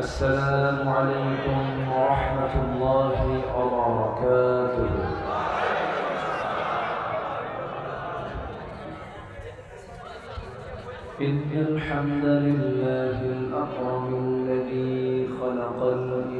السلام عليكم ورحمة الله وبركاته. إن الحمد لله الأكرم الذي خلق الإنسان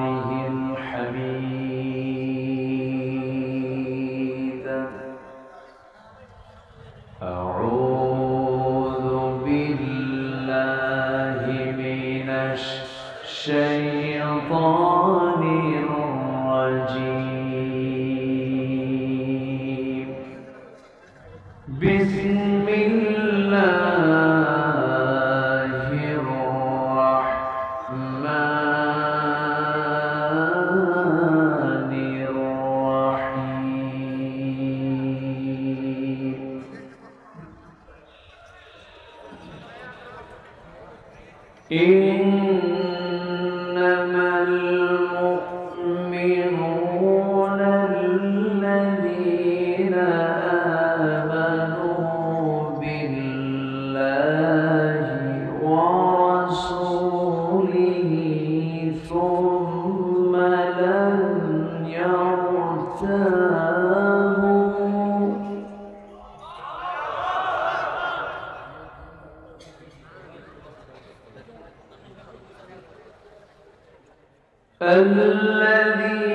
الشيطان الذي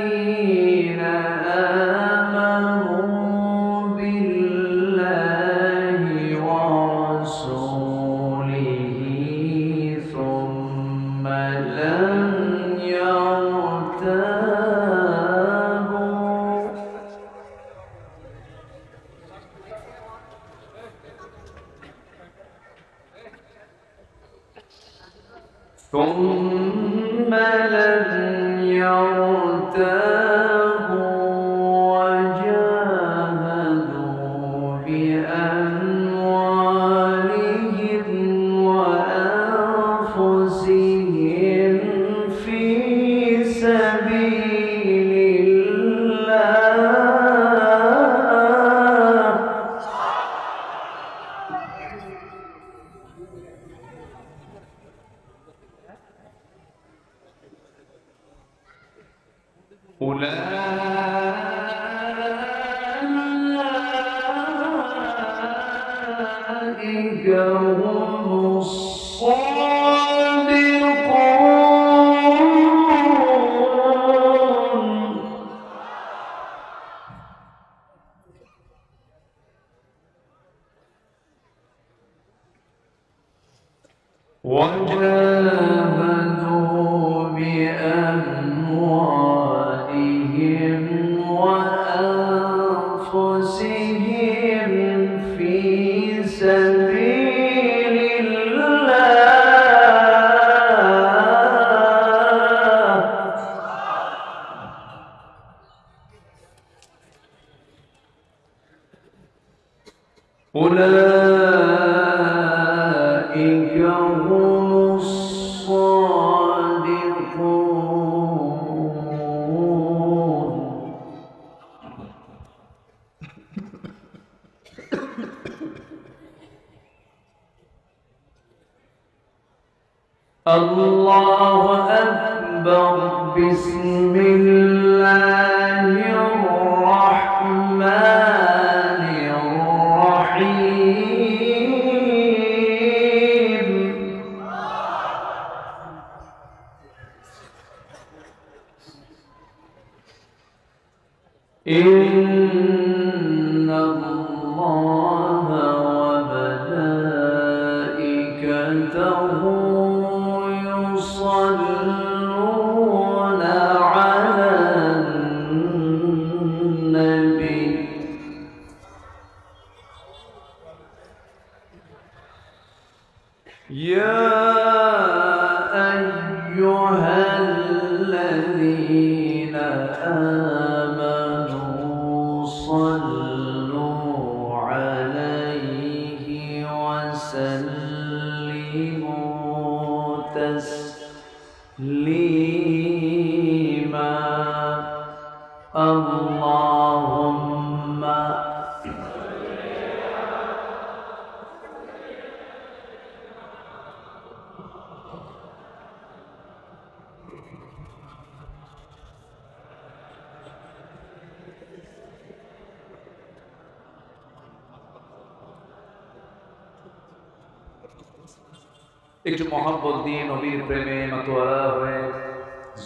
একটু মহব্বত দিয়ে নবীর প্রেমে মতোয়ারা হয়ে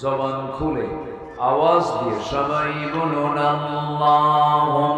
জবান খুলে আওয়াজ দিয়ে সবাই বলুন আল্লাহুম্মা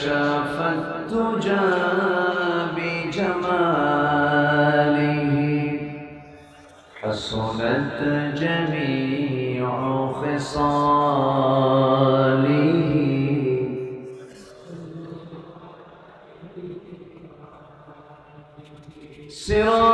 كشف الدجى بجماله حسنت جميع خصاله. سراج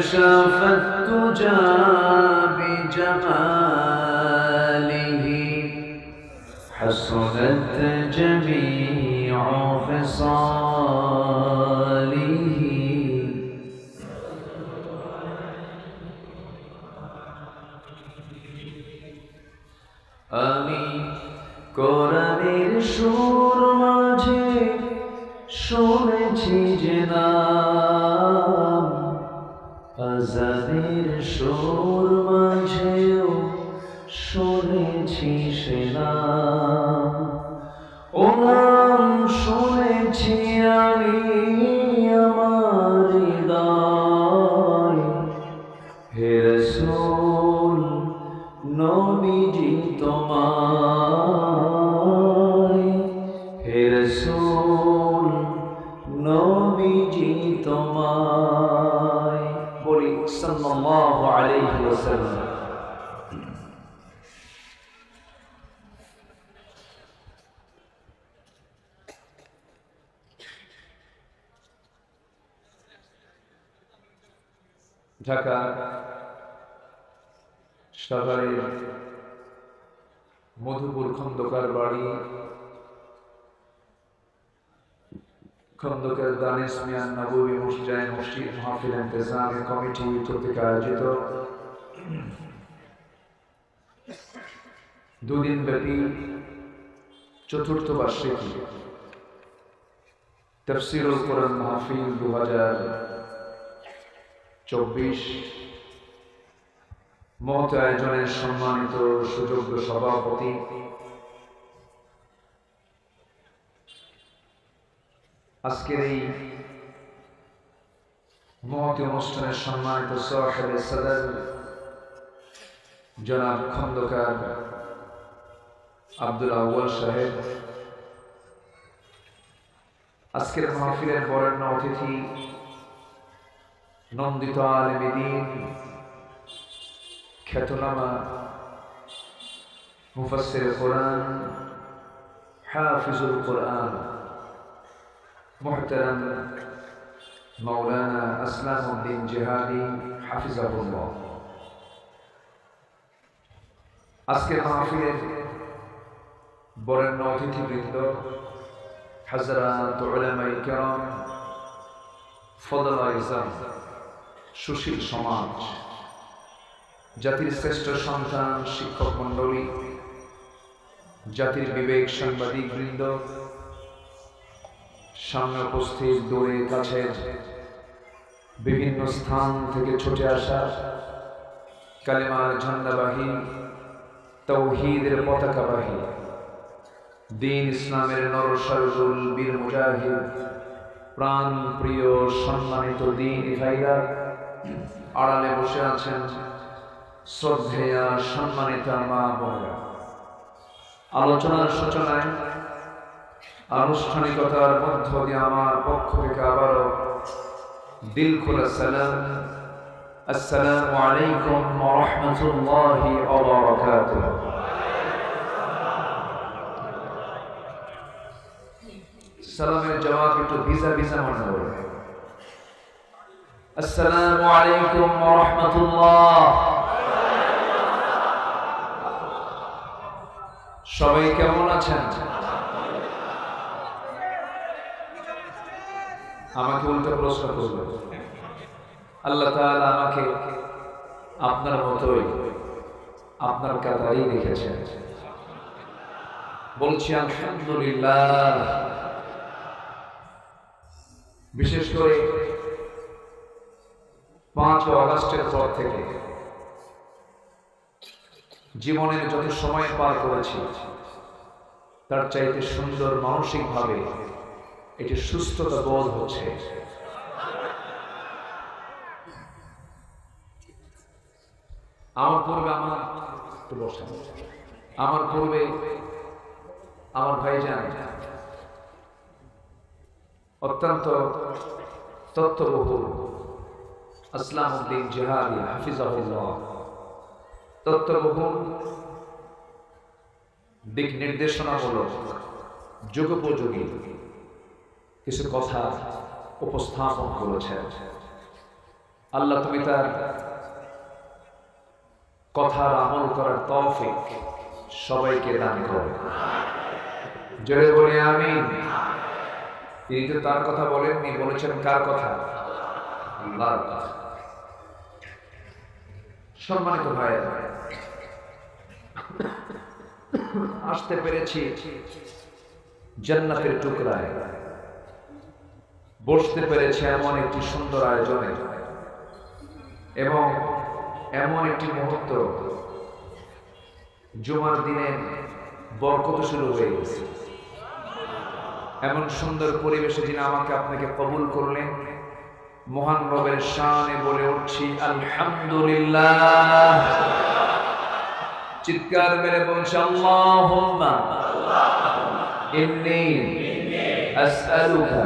كشف الدجى بجماله حسنت جميع خصاله. آمين. كرم الشور Krishna. ঢাকা সাভারের মধুপুর খন্দকার বাড়ি খন্দকার দানিস মিয়ান নবী মসজিদ মসজিদ মাহফিল ইন্তজামী কমিটি কর্তৃক আয়োজিত দুদিন ব্যাপী চতুর্থ বার্ষিকী। তফসিরুল কোরআন মাহফিল দু হাজার চব্বিশ মহত আয়োজনের সম্মানিত সুযোগ্য সভাপতি। আজকের এই মহতি অনুষ্ঠানের সম্মানিত সাহেব সদর জনাব খন্দকার আব্দুল আউ্বাল সাহেব। আজকের মাহফিলের বরেণ্য অতিথি নন্দিত আলমেদিন খ্যাতনামা মুফাসের কোরআন হাফিজুল কোরআন মোহতারাম মৌলানা আসলাম উদ্দিন জেহাদি হাফিজাবুল্লাহ আজকে মাহফিলের বরেণ্য অতিথিবৃন্দ হাজরাত ওলামাই কেরম ফদলা ইসলাম সুশীল সমাজ, জাতির শ্রেষ্ঠ সন্তান, শিক্ষক মণ্ডলী, জাতির বিবেক সাংবাদিক বৃন্দ, সামনে উপস্থিত দূরে কাছে বিভিন্ন স্থান থেকে ছুটে আসা কালেমার ঝান্ডাবাহী, তৌহিদের পতাকাবাহী, দিন ইসলামের নরসারুল বীর মুজাহিদ প্রাণ প্রিয় সম্মানিত দিন ভাইরা আড়ালে বসে আছেন শ্রদ্ধেয়া সম্মানিতা মা বোনেরা। আলোচনার সূচনায় আনুষ্ঠানিকতার মধ্য দিয়ে আমার পক্ষ থেকে আবারও দিল খোলা সালাম। আসসালামু আলাইকুম রাহমাতুল্লাহি সালামের জবাব একটু ভিসা ভিসা মনে হবে আসসালামু আলাইকুম ওয়া রাহমাতুল্লাহ। সবাই কেমন আছেন? আমাকে উল্টো প্রশ্ন করবে আল্লাহ তাআলা আমাকে আপনার মতোই, আপনার কাতারেই রেখেছেন। বলছি, আলহামদুলিল্লাহ। বিশেষ করে পাঁচ আগস্টের পর থেকে জীবনের যত সময় পার করেছি, তার চাইতে সুন্দর মানসিকভাবে এটি সুস্থতা বোধ হচ্ছে আমার পূর্বে আমার বসেন। আমার পূর্বে আমার ভাইজান অত্যন্ত তত্ত্ববহুল আসলাম উদ্দিন জেহাদি, হাফিজাহুল্লাহ। তত্ত্ববহুল দিক নির্দেশনামূলক, যুগোপযোগী কিছু কথা উপস্থাপন করেছেন। আল্লাহ তুমি তার কথার আমল করার তৌফিক সবাইকে দান করো। জোরে বলি আমি তিনি তো তার কথা বলেননি, বলেছেন কার কথা? আল্লাহর কথা। সম্মানিত ভাই। আসতে পেরেছি জান্নাতের টুকরায়। বসতে পেরেছে এমন একটি সুন্দর আয়োজনে এবং এমন একটি মুহূর্ত জুমার দিনে বরকত শুরু হয়ে গেছে। এমন সুন্দর পরিবেশে যিনি আমাকে আপনাকে কবুল করলেন মহান রবের শানে বলে উঠছি আলহামদুলিল্লাহ চিৎকার মেরে বলছে আল্লাহুম্মা ইন্নী আসআলুকা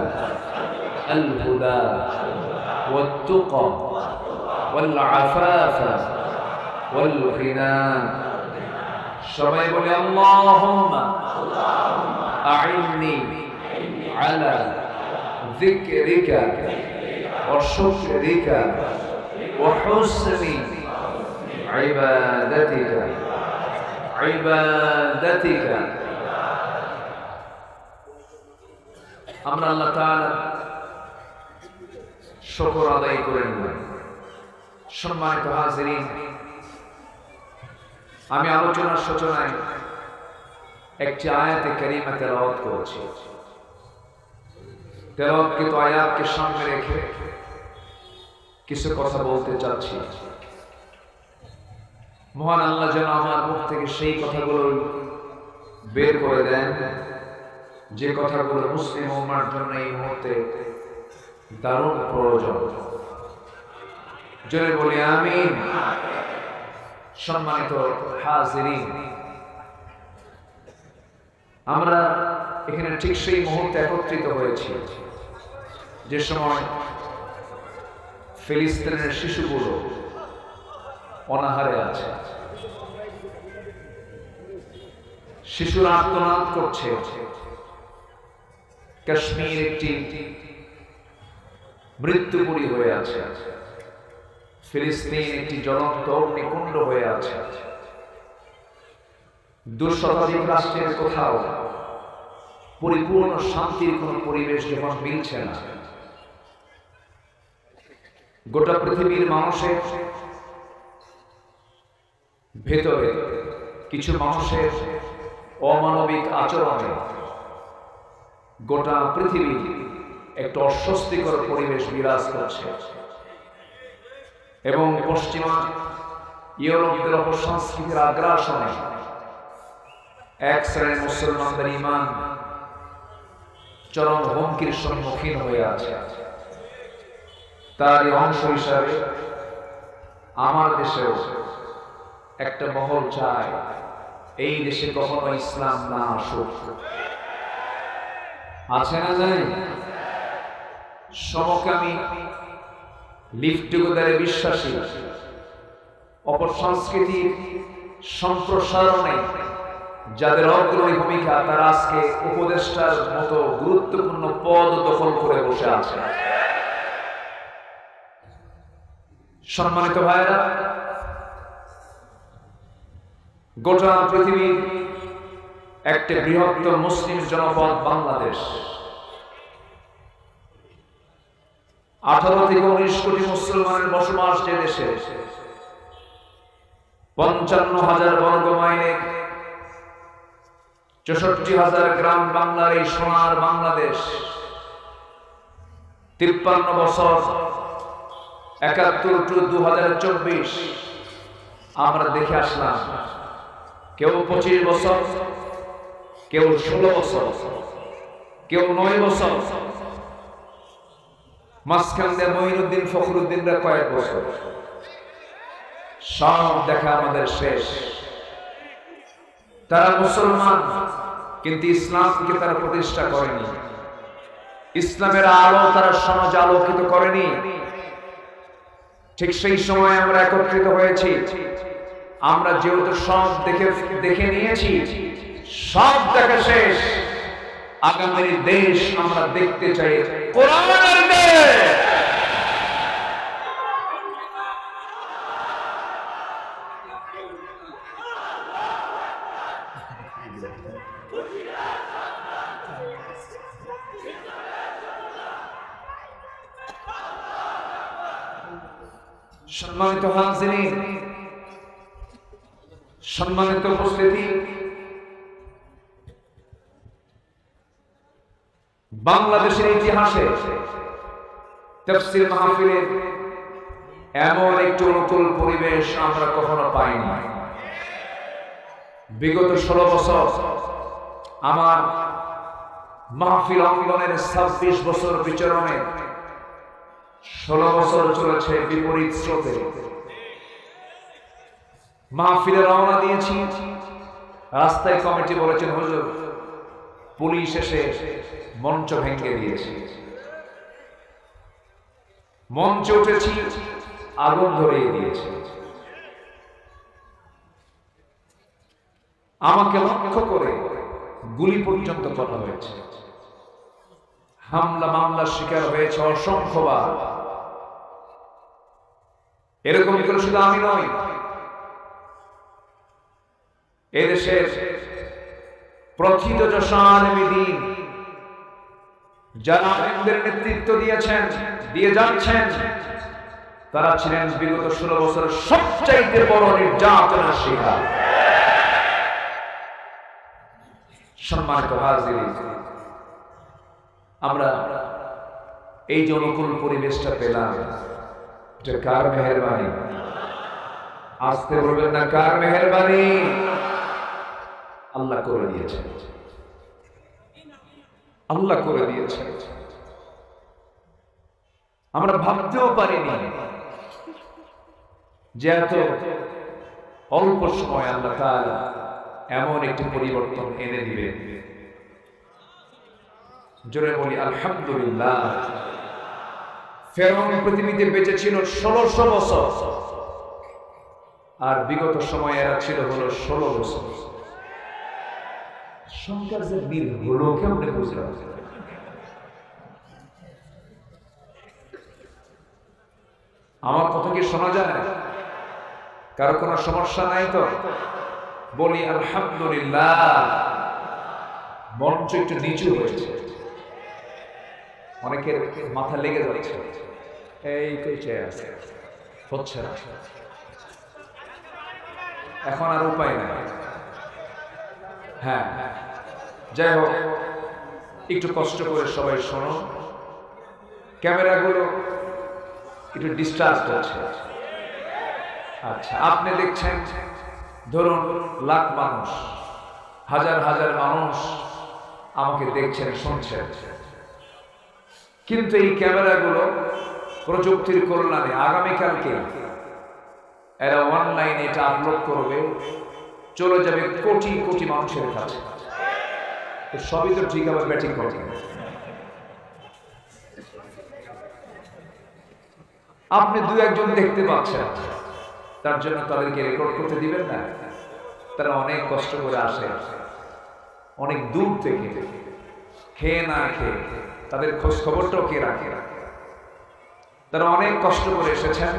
الهدى والتقى والعفاف والغنى সবাই বলে আল্লাহুম্মা আইন্নি আলা যিকরিকা ওয়া হুসনি ইবাদাতিকা ইবাদাতিকা। আমরা আল্লাহ তাআলা শুকর আদায় করে নিলাম সম্মানিত হাজিরিন, আমি আলোচনার সূচনায় একটি আয়াতে কারিমা তেলাওয়াত করেছি। তেলাওয়াতকৃত আয়াতকে সামনে রেখে কিছু কথা বলতে চাচ্ছি। মহান আল্লাহ যেন আমার মুখ থেকে সেই কথাগুলো বের করে দেন। যে কথাগুলো মুসলিম উম্মার জন্য এই মুহূর্তে দারুণ প্রয়োজন। জোরে বলি আমি সম্মানিত হাজিরিন, আমরা এখানে ঠিক সেই মুহূর্তে একত্রিত হয়েছি। যে সময় ফিলিস্তিনের শিশুগুলো অনাহারে আছে। শিশুরা আত্মনাদ করছে। কাশ্মীর একটি মৃত্যুপুরী হয়ে আছে। ফিলিস্তিন একটি জ্বলন্ত অগ্নিকুণ্ড হয়ে আছে। দুঃশতাধিক রাষ্ট্রের কোথাও পরিপূর্ণ শান্তির কোন পরিবেশ যখন মিলছে না গোটা পৃথিবীর মানুষের ভেতরে, কিছু মানুষের অমানবিক আচরণে গোটা পৃথিবী একটা অস্বস্তিকর পরিবেশ বিরাজ করছে। এবং পশ্চিমা ইউরোপীয় অপসংস্কৃতির আগ্রাসনে এক শ্রেণির মুসলমানদের ইমান চরম হুমকির সম্মুখীন হয়ে আছে। তার অংশ হিসাবে আমার দেশেও একটা মহল চায়, এই দেশে কখনো ইসলাম না আসুক। আছে না নাই? সমকামী লিফট টুগেদারে বিশ্বাসী অপসংস্কৃতির সম্প্রসারণে যাদের অগ্রণী ভূমিকা তারা আজকে উপদেষ্টার মতো গুরুত্বপূর্ণ পদ দখল করে বসে আছে। সম্মানিত ভাইরা গোটা পৃথিবীর একটি বৃহত্তর মুসলিম জনপদ বাংলাদেশ। আঠারো থেকে উনিশ কোটি মুসলমানের বসবাস যে দেশে, পঞ্চান্ন হাজার বর্গ মাইলের চৌষট্টি হাজার গ্রাম বাংলার এই সোনার বাংলাদেশ, তিপ্পান্ন বছর একাত্তর টু দু হাজার চব্বিশ। আমরা দেখে আসলাম, কেউ পঁচিশ বছর, কেউ ষোলো বছর, কেউ নয় বছর। মহিনুদ্দিন ফখরুদ্দিনরা কয়েক বছর। সব দেখা আমাদের শেষ। তারা মুসলমান, কিন্তু ইসলামকে তারা প্রতিষ্ঠা করেনি। ইসলামের আলো তারা সমাজ আলোকিত করেনি। ঠিক সেই সময় আমরা একত্রিত হয়েছি। আমরা যেহেতু সব দেখে দেখে নিয়েছি, সব দেখা শেষ। আগামী দেশ আমরা দেখতে চাই। কোরআনের দেশ! সম্মানিত হাজিরিন, সম্মানিত উপস্থিতি। বাংলাদেশের ইতিহাসে তফসির মাহফিলের এমন একটি অনুকূল পরিবেশ আমরা কখনো পাইনি। বিগত ষোলো বছর আমার মাহফিল অঙ্গনের ছাব্বিশ বছর বিচরণে ষোলো বছর চলেছে বিপরীত স্রোতে। মাহফিলে রওনা দিয়েছি। রাস্তায় কমিটি বলেছেন, হুজুর, পুলিশ এসে মঞ্চ ভেঙে দিয়েছে। মঞ্চে উঠেছি, আগুন ধরিয়ে দিয়েছে। আমাকে লক্ষ্য করে গুলি পর্যন্ত করা হয়েছে। হামলা মামলার শিকার হয়েছে অসংখ্যবার। এরকম করে শুধু আমি নই। এদেশের প্রথিত দিন, যারা আলেমদের নেতৃত্ব দিয়েছেন, দিয়ে যাচ্ছেন, তারা ছিলেন বিগত ষোলো বছরের সবচাইতে বড় নির্যাতনের শিকার। সম্মানিত হাজির আমরা এই যে অনুকূল পরিবেশটা পেলাম। এটা কার মেহরবানি? আসতে বলবেন না, কার মেহরবানি? আল্লাহ করে দিয়েছে। আল্লাহ করে দিয়েছে। আমরা ভাবতেও পারিনি যে এত অল্প সময় আল্লাহ তাআলা এমন একটি পরিবর্তন এনে দিবেন জোরে বলি, আলহামদুলিল্লাহ। ফেরন পৃথিবীতে বেঁচে ছিল ষোলোশো বছর। আর বিগত সময় এরা ছিল হলো ষোলো বছর। সংখ্যার যে মিল হলো কেমনে বুঝলাম? আমার কথা কি শোনা যায়? কারও কোনো সমস্যা নাই তো? বলি, আলহামদুলিল্লাহ। মঞ্চ একটু নিচু হয়েছে। অনেকের মাথা লেগে যাচ্ছে। এই চেয়ে আছে? হচ্ছে না। এখন আর উপায় নাই। হ্যাঁ। যাই হোক, একটু কষ্ট করে সবাই শোনো। ক্যামেরাগুলো একটু ডিস্টার্ব করছে আচ্ছা আপনি দেখছেন, ধরুন, লাখ মানুষ, হাজার হাজার মানুষ আমাকে দেখছেন, শুনছেন। কিন্তু এই ক্যামেরাগুলো প্রযুক্তির কল্যাণে আগামীকালকে এরা অনলাইনে এটা আপলোড করবে। চলে যাবে কোটি কোটি মানুষের কাছে। সবই তো ঠিক, আবার ব্যাটিং করবে। আপনি দু একজন দেখতে পাচ্ছেন। তার জন্য তাদেরকে রেকর্ড করতে দিবেন না। তারা অনেক কষ্ট করে আসে। অনেক দূর থেকে। খেয়ে না খেয়ে। তাদের খোঁজ খবরটাও কে রাখে? তারা অনেক কষ্ট করে এসেছেন।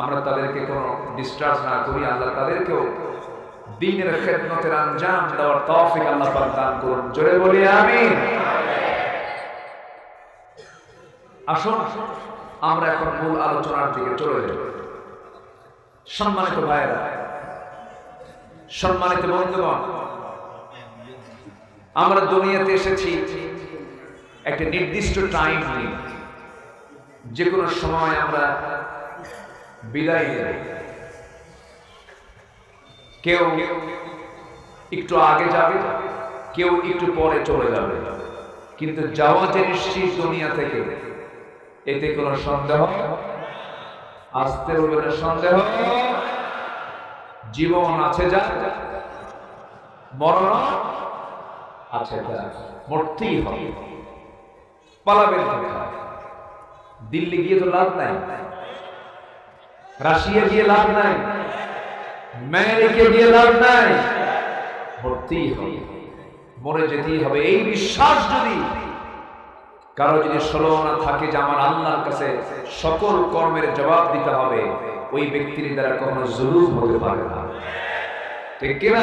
আমরা তাদেরকে কোনো ডিস্টার্ব না করি, আল্লাহ তাদেরকেও দিনের খেদমতের আঞ্জাম দেওয়ার তৌফিক আল্লাহ পাক দান করুন। জোরে বলি, আমিন। আসুন, আমরা এখন মূল আলোচনার দিকে চলে যাব সম্মানিত ভাইয়েরা, সম্মানিত বন্ধুগণ, আমরা দুনিয়াতে এসেছি একটা নির্দিষ্ট টাইম নেই যে কোনো সময় আমরা বিদায় নেব কেউ একটু আগে যাবে, কেউ একটু পরে চলে যাবে। কিন্তু যাওয়া যে নিশ্চিত দুনিয়া থেকে, এতে কোনো সন্দেহ, আসতে হবে না সন্দেহ। জীবন আছে যা, মরণ আছে যা মরতেই হবে। পালাবেন কোথায় দিল্লি গিয়ে তো লাভ নাই। রাশিয়া গিয়ে লাভ নাই। আমেরিকা গিয়ে লাভ নাই। মরতেই হবে। মরে যেতেই হবে। এই বিশ্বাস যদি কারও যদি সলনা থাকে যে আমার আল্লাহর কাছে সকল কর্মের জবাব দিতে হবে, ওই ব্যক্তির দ্বারা কখনো জরুর হতে পারে না। ঠিক কিনা?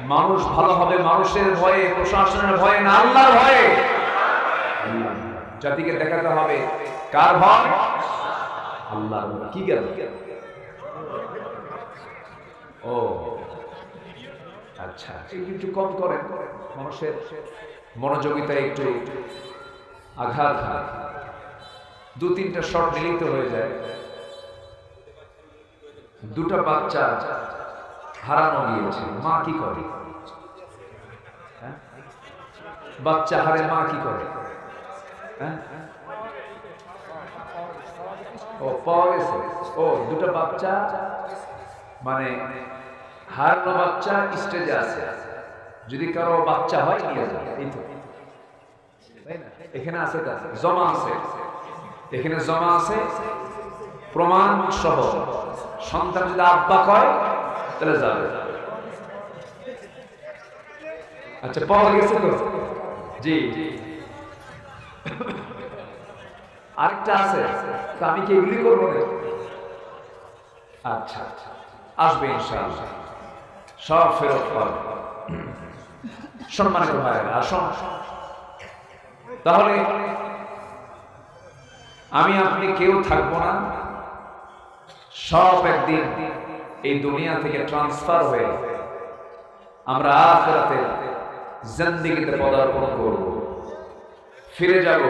মানুষ ভালো হবে মানুষের ভয়ে, প্রশাসনের ভয়ে না, আল্লাহর ভয়ে। জাতিকে দেখাতে হবে। কার ভয়? আল্লাহ কি গেল? ও। আচ্ছা একটু একটু কম করেন। মানুষের মনোযোগিতা একটু আঘাত দু তিনটা শট মিলিত হয়ে যায়। দুটা বাচ্চা হারানো গিয়েছে। মা কি করে? হ্যাঁ? বাচ্চা হারে মা কি করে? ও, পাওয়া গেছে। ও, দুটো বাচ্চা মানে হারানো বাচ্চা স্টেজে আছে। যদি কারও বাচ্চা হয়, নিয়ে যাবে এই তো? এখানে আছে। জমা আছে। এখানে জমা আছে, প্রমাণ সহ। সন্তান যদি আব্বা কয়, তাহলে যাবে। আচ্ছা পাওয়া গেছে তো? জি। আরেকটা আছে আমি কি এগুলি করব না আচ্ছা আচ্ছা আসবে ইনশাআল্লাহ। সব ফেরত পাবে। সম্মানিত ভাইয়েরা, আসুন। তাহলে, আমি আপনি কেউ থাকব না। সব একদিন এই দুনিয়া থেকে ট্রান্সফার হয়ে আমরা আখেরাতে জিন্দিগিতে পদার্পণ করব। ফিরে যাব।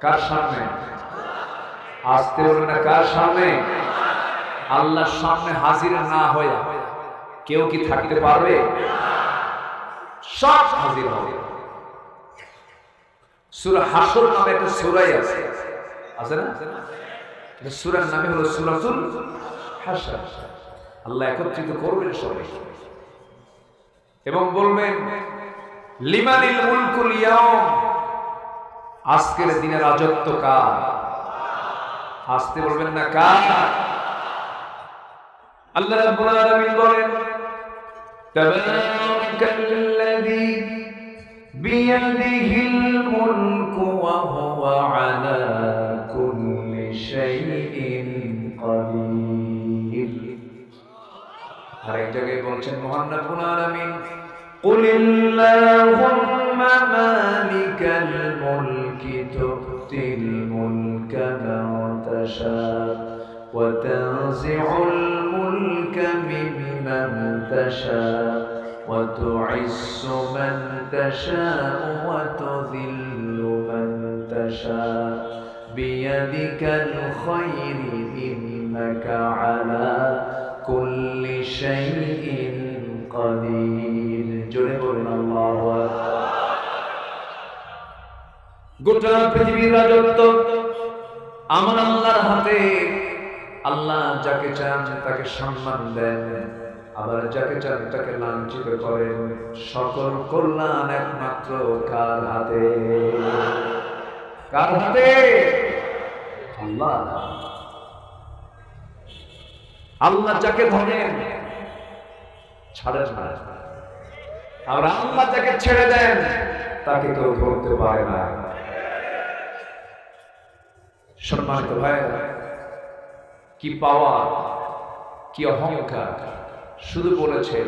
কার সামনে? আসতে বলবে না, কার সামনে? আল্লাহর সামনে হাজির না হয়ে কেউ কি থাকতে পারবে? সব হাজির হবে। সূরা হাসর নামে একটা সূরাই আছে। আছে না? সুরার নামে হলো সুরাতুল আল্লাহ একত্রিত করবেন সবাই। এবং বলবেন, লিমানিল মুলকুল ইয়াউম? আজকের দিনে রাজত্ব কার আসতে বলবেন না কার আল্লাহ রাব্বুল আলামিন বলেন তাবারাকাল্লাযী বিয়াদিহিল মুলকু ওয়া হুয়া আলা কুল্লি শাইইন কাদির আর এক জায়গায় বলছেন মহান রাব্বুল আলামিন قل اللهم مالك الملك تشاء وتنزع الملك ممن تشاء وتعز من تشاء وتذل من تشاء بيدك الخير إنك على كل شيء قدير জোরে বলুন আল্লাহু আকবার গোটা পৃথিবীর রাজত্ব আমার আল্লাহর হাতে আল্লাহ যাকে চান তাকে সম্মান দেন। আবার যাকে চান তাকে লাঞ্ছিত করেন। সকল কল্যাণ একমাত্র কার হাতে? কার হাতে? আল্লাহ। আল্লাহ যাকে ধরেন, ছাড়েন না। আর আল্লাহ যাকে ছেড়ে দেন, তাকে কেউ ধরতে পারে না। সম্মানিত ভাইয়েরা, কি পাওয়া, কি অহংকার, শুধু বলেছে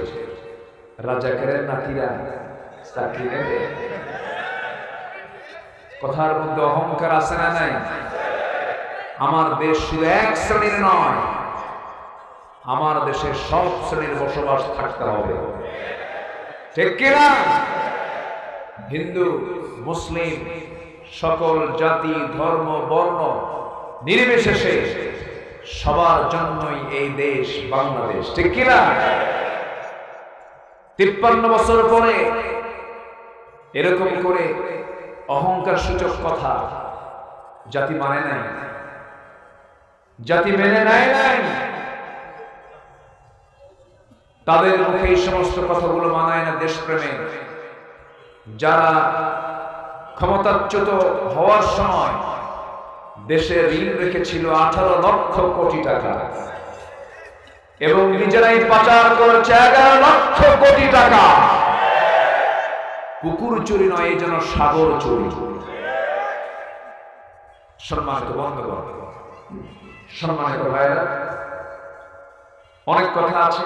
রাজাকারের নাতিরা চাকরি নেবে? কথার মধ্যে অহংকার আছে না নাই? আমার দেশ শুধু এক শ্রেণির নয়, আমার দেশে সব শ্রেণির বসবাস থাকতে হবে। ঠিক কিনা? হিন্দু, মুসলিম সকল জাতি, ধর্ম, বর্ণ নির্বিশেষে সবার জন্যই এই দেশ বাংলাদেশ। ঠিক কিনা তিপ্পান্ন বছর পরে এরকম করে অহংকার সূচক কথা জাতি মানে নাই। জাতি মেনে নেয় নাই। তাদের মুখে এই সমস্ত কথাগুলো মানায় না দেশপ্রেমে। যারা ক্ষমতাচ্যুত হওয়ার সময় দেশে ঋণ রেখেছিল আঠারো লক্ষ কোটি টাকা এবং নিজেরাই পাচার করেছে এগারো লক্ষ কোটি টাকা। পুকুর চুরি নয়, এই যেন সাগর চুরি। সম্মানিত বন্ধুগণ, সম্মানিত ভাইরা অনেক কথা আছে।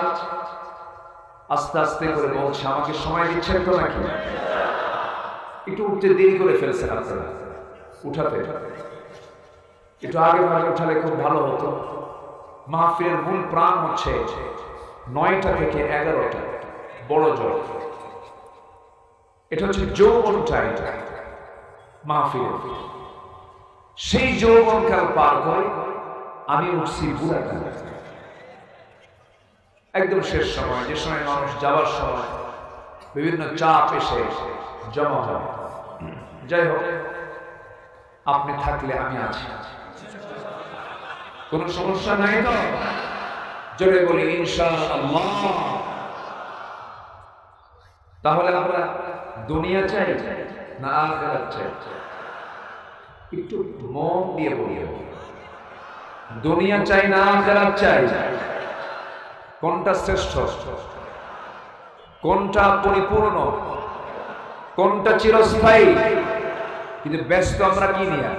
আস্তে আস্তে করে বলছে, আমাকে সময় দিচ্ছেন তো নাকি? একটু উঠতে দেরি করে ফেলছেন আপনারা। উঠাতে একটু আগে ভাগে উঠালে খুব ভালো হতো। মাহফিলের মূল প্রাণ হচ্ছে নয়টা থেকে এগারোটা, বড় জল এটা হচ্ছে যৌবনটা এটা মাহফিলের। সেই যৌবনকাল পার করে আমি উঠছি বুড়াকাল একদম শেষ সময়, যে সময় মানুষ যাওয়ার সময় বিভিন্ন চাপ এসে এসে জমা হয় যাই হোক আপনি থাকলে আমি আছি। কোন সমস্যা নাই তো? জোরে বলি, ইনশাআল্লাহ। তাহলে আমরা দুনিয়া চাই না আখিরাত চাই? একটু মন দিয়ে বলি দুনিয়া চাই না আখিরাত চাই? কোনটা শ্রেষ্ঠ? কোনটা পরিপূর্ণ? কোনটা চিরস্থায়ী? কিন্তু ব্যস্ত আমরা কি নিয়ে?